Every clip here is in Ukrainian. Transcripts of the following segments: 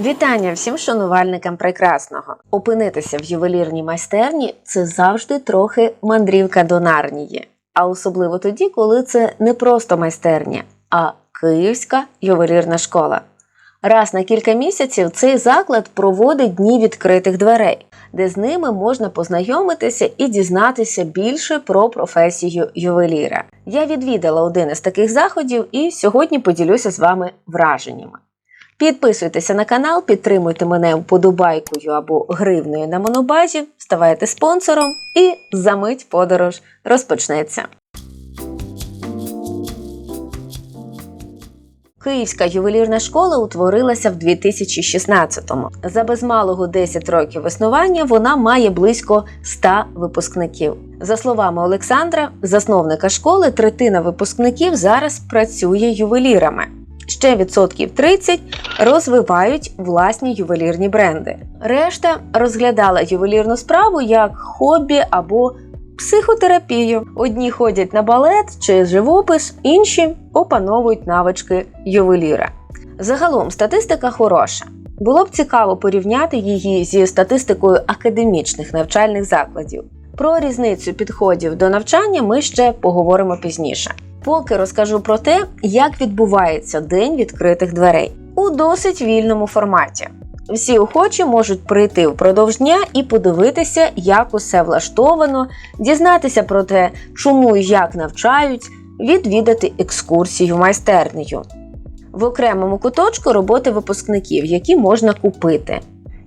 Вітання всім шанувальникам прекрасного. Опинитися в ювелірній майстерні це завжди трохи мандрівка до Нарнії. А особливо тоді, коли це не просто майстерня, а Київська ювелірна школа. Раз на кілька місяців цей заклад проводить дні відкритих дверей, де з ними можна познайомитися і дізнатися більше про професію ювеліра. Я відвідала один із таких заходів і сьогодні поділюся з вами враженнями. Підписуйтеся на канал, підтримуйте мене вподобайкою або гривнею на монобазі, ставайте спонсором і за мить подорож розпочнеться. Київська ювелірна школа утворилася в 2016-му. За без малого 10 років існування вона має близько 100 випускників. За словами Олександра, засновника школи, третина випускників зараз працює ювелірами. Ще відсотків 30 розвивають власні ювелірні бренди. Решта розглядала ювелірну справу як хобі або психотерапію. Одні ходять на балет чи живопис, інші опановують навички ювеліра. Загалом статистика хороша. Було б цікаво порівняти її зі статистикою академічних навчальних закладів. Про різницю підходів до навчання ми ще поговоримо пізніше. Поки розкажу про те, як відбувається день відкритих дверей у досить вільному форматі. Всі охочі можуть прийти впродовж дня і подивитися, як усе влаштовано, дізнатися про те, чому і як навчають, відвідати екскурсію майстернею. В окремому куточку роботи випускників, які можна купити.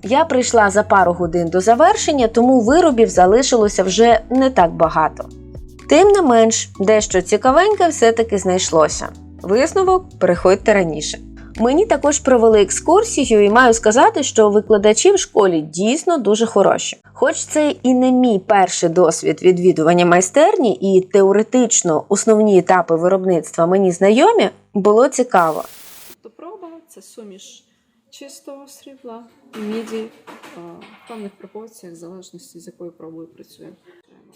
Я прийшла за пару годин до завершення, тому виробів залишилося вже не так багато. Тим не менш, дещо цікавеньке все-таки знайшлося. Висновок переходьте раніше. Мені також провели екскурсію, і маю сказати, що викладачі в школі дійсно дуже хороші. Хоч це і не мій перший досвід відвідування майстерні, і теоретично основні етапи виробництва мені знайомі, було цікаво. Тобто проба це суміш чистого срібла і міді в певних пропорціях, в залежності з якою пробою працюємо.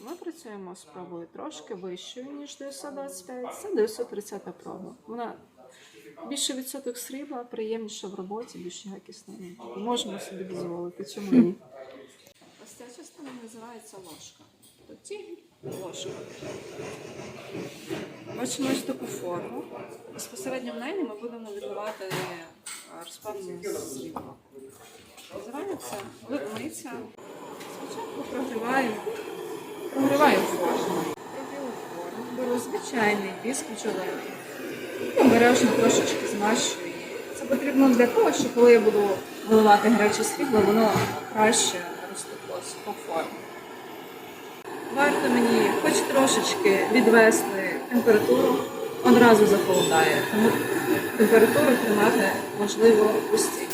Ми працюємо з пробою трошки вищою, ніж 925, це 930 проба. Вона більше відсоток срібла, приємніша в роботі, більш якісна. Ну, Можемо собі дозволити, чому ні. Ось ця частина називається ложка. Тобто ложка. Бачимо ось таку форму. Безпосередньо в неї ми будемо відливати е, розплавлене срібло. Називається випниця. Спочатку прогріваємо, прогріваємо форму. Прогріву форму, беру звичайний віск бджолиний. Обережно трошечки змащую. Це потрібно для того, що коли я буду виливати гаряче срібло, воно краще розтеклося по формі. Варто мені хоч трошечки відвести температуру, одразу захолодає. Тому температуру тримати можливо постійно.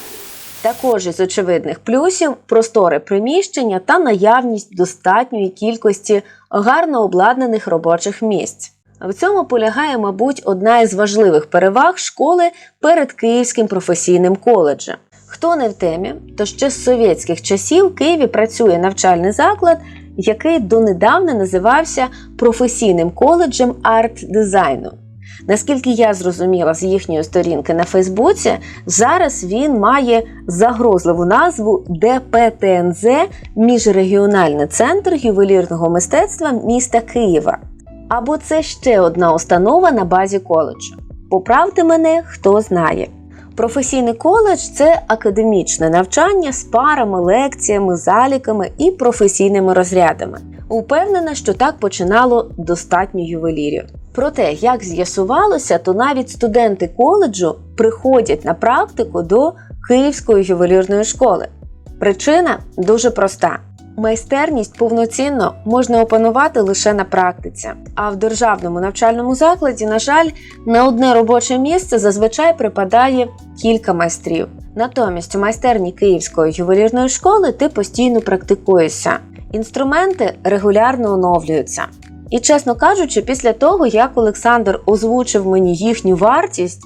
Також із очевидних плюсів просторе приміщення та наявність достатньої кількості гарно обладнаних робочих місць. В цьому полягає, мабуть, одна із важливих переваг школи перед Київським професійним коледжем. Хто не в темі, то ще з совєтських часів в Києві працює навчальний заклад, який донедавна називався професійним коледжем арт-дизайну. Наскільки я зрозуміла з їхньої сторінки на Фейсбуці, зараз він має загрозливу назву ДПТНЗ Міжрегіональний центр ювелірного мистецтва міста Києва. Або це ще одна установа на базі коледжу. Поправте мене, хто знає. Професійний коледж це академічне навчання з парами, лекціями, заліками і професійними розрядами. Упевнена, що так починало достатньо ювелірів. Проте, як з'ясувалося, то навіть студенти коледжу приходять на практику до Київської ювелірної школи. Причина дуже проста. Майстерність повноцінно можна опанувати лише на практиці. А в державному навчальному закладі, на жаль, на одне робоче місце зазвичай припадає кілька майстрів. Натомість у майстерні Київської ювелірної школи ти постійно практикуєшся. Інструменти регулярно оновлюються. І чесно кажучи, після того, як Олександр озвучив мені їхню вартість,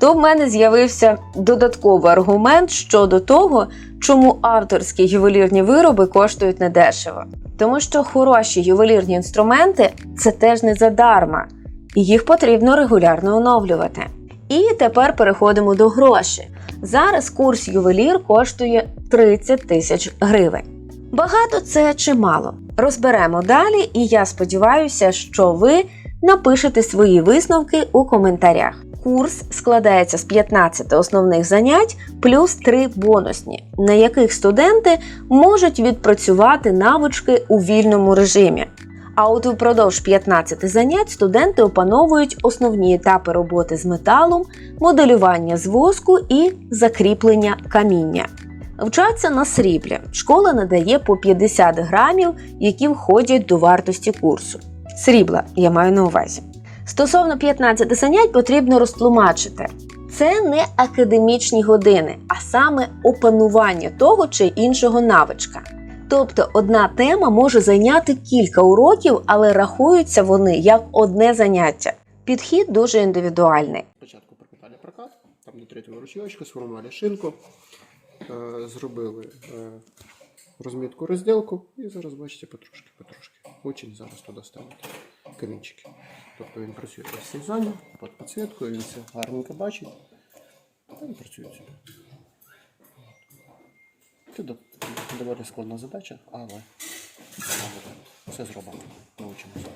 то в мене з'явився додатковий аргумент щодо того, чому авторські ювелірні вироби коштують недешево. Тому що хороші ювелірні інструменти це теж не задарма, і їх потрібно регулярно оновлювати. І тепер переходимо до грошей. Зараз курс ювелір коштує 30 тисяч гривень. Багато це чи мало? Розберемо далі, і я сподіваюся, що ви напишете свої висновки у коментарях. Курс складається з 15 основних занять плюс 3 бонусні, на яких студенти можуть відпрацювати навички у вільному режимі. А от упродовж 15 занять студенти опановують основні етапи роботи з металом, моделювання з воску і закріплення каміння. Вчаться на сріблі. Школа надає по 50 грамів, які входять до вартості курсу. Срібла, я маю на увазі. Стосовно 15 занять потрібно розтлумачити. Це не академічні години, а саме опанування того чи іншого навичка. Тобто одна тема може зайняти кілька уроків, але рахуються вони як одне заняття. Підхід дуже індивідуальний. Спочатку прокатали прокат, там до третього ручйочка, сформували шинку, е, зробили е, розмітку розділку і зараз бачите потрошки, потрошки. Очень зараз туди ставити камінчики. Тобто він працює в цій зоні, під підсвіткою, він все гарненько бачить. Та він працює собі. Це доволі складна задача, але все зробимо. Научимося.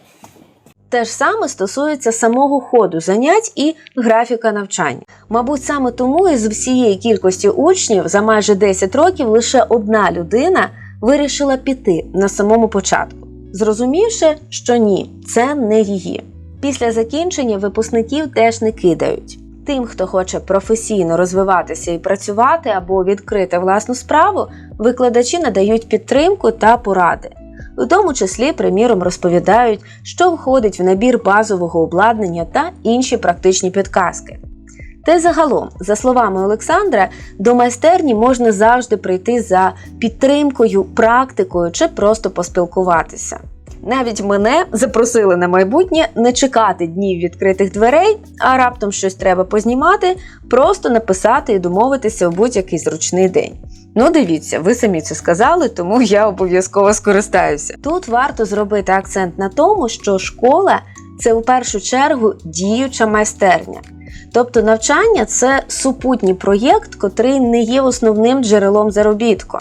Те ж саме стосується самого ходу занять і графіка навчання. Мабуть, саме тому із всієї кількості учнів за майже 10 років лише одна людина вирішила піти на самому початку, зрозумівши, що ні, це не її. Після закінчення випускників теж не кидають. Тим, хто хоче професійно розвиватися і працювати або відкрити власну справу, викладачі надають підтримку та поради. У тому числі, приміром, розповідають, що входить в набір базового обладнання та інші практичні підказки. Та загалом, за словами Олександра, до майстерні можна завжди прийти за підтримкою, практикою чи просто поспілкуватися. Навіть мене запросили на майбутнє не чекати днів відкритих дверей, а раптом щось треба познімати, просто написати і домовитися у будь-який зручний день. Ну, дивіться, ви самі це сказали, тому я обов'язково скористаюся. Тут варто зробити акцент на тому, що школа це у першу чергу діюча майстерня. Тобто навчання це супутній проєкт, котрий не є основним джерелом заробітку.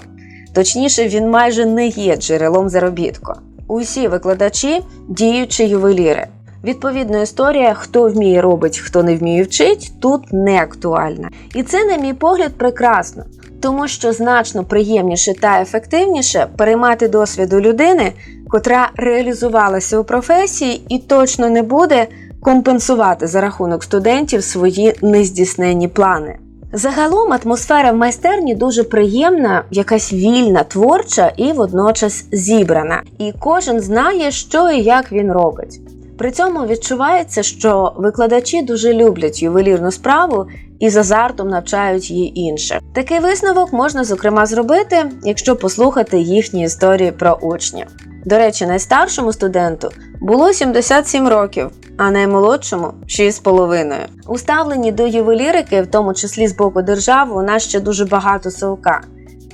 Точніше, він майже не є джерелом заробітку. Усі викладачі діючі ювеліри. Відповідно, історія, хто вміє робить, хто не вміє вчить, тут не актуальна. І це, на мій погляд, прекрасно, тому що значно приємніше та ефективніше переймати досвіду людини, котра реалізувалася у професії і точно не буде компенсувати за рахунок студентів свої нездійснені плани. Загалом атмосфера в майстерні дуже приємна, якась вільна, творча і водночас зібрана. І кожен знає, що і як він робить. При цьому відчувається, що викладачі дуже люблять ювелірну справу і з азартом навчають її інших. Такий висновок можна зокрема зробити, якщо послухати їхні історії про учнів. До речі, найстаршому студенту було 77 років, а наймолодшому 6,5. У ставленні до ювелірики, в тому числі з боку держави, у нас ще дуже багато совка.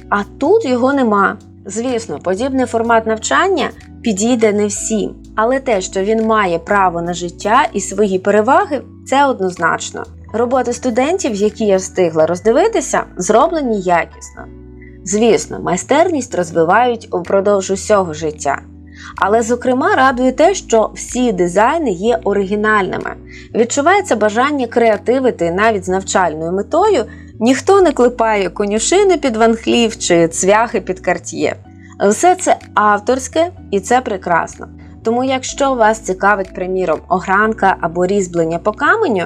А тут його нема. Звісно, подібний формат навчання підійде не всім, але те, що він має право на життя і свої переваги, це однозначно. Роботи студентів, які я встигла роздивитися, зроблені якісно. Звісно, майстерність розвивають упродовж усього життя. Але, зокрема, радує те, що всі дизайни є оригінальними. Відчувається бажання креативити навіть з навчальною метою. Ніхто не клепає конюшини під ванхлів чи цвяхи під карт'є. Все це авторське і це прекрасно. Тому, якщо вас цікавить, приміром, огранка або різьблення по каменю,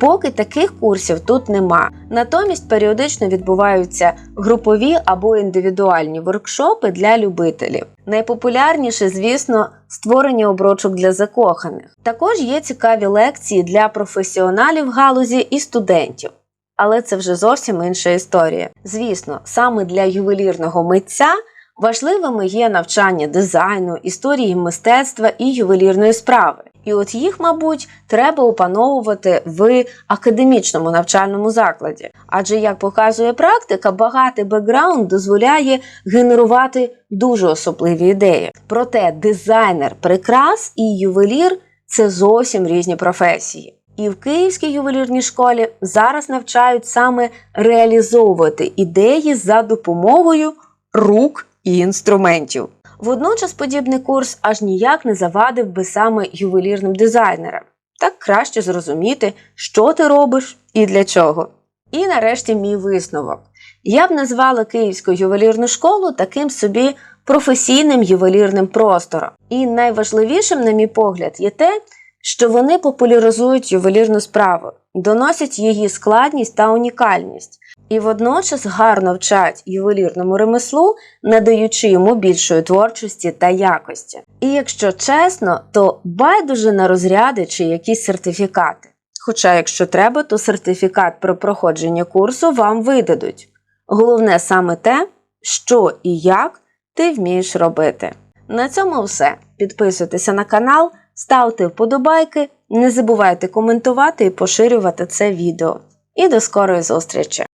поки таких курсів тут нема. Натомість періодично відбуваються групові або індивідуальні воркшопи для любителів. Найпопулярніше, звісно, створення оброчок для закоханих. Також є цікаві лекції для професіоналів галузі і студентів. Але це вже зовсім інша історія. Звісно, саме для ювелірного митця важливими є навчання дизайну, історії мистецтва і ювелірної справи. І от їх, мабуть, треба опановувати в академічному навчальному закладі. Адже, як показує практика, багатий бекграунд дозволяє генерувати дуже особливі ідеї. Проте дизайнер прикрас і ювелір це зовсім різні професії. І в Київській ювелірній школі зараз навчають саме реалізовувати ідеї за допомогою рук і інструментів. Водночас подібний курс аж ніяк не завадив би саме ювелірним дизайнерам. Так краще зрозуміти, що ти робиш і для чого. І нарешті мій висновок. Я б назвала Київську ювелірну школу таким собі професійним ювелірним простором. І найважливішим, на мій погляд, є те, що вони популяризують ювелірну справу, доносять її складність та унікальність, і водночас гарно вчать ювелірному ремеслу, надаючи йому більшої творчості та якості. І якщо чесно, то байдуже на розряди чи якісь сертифікати. Хоча, якщо треба, то сертифікат про проходження курсу вам видадуть. Головне саме те, що і як ти вмієш робити. На цьому все. Підписуйтеся на канал, ставте вподобайки, не забувайте коментувати і поширювати це відео. І до скорої зустрічі!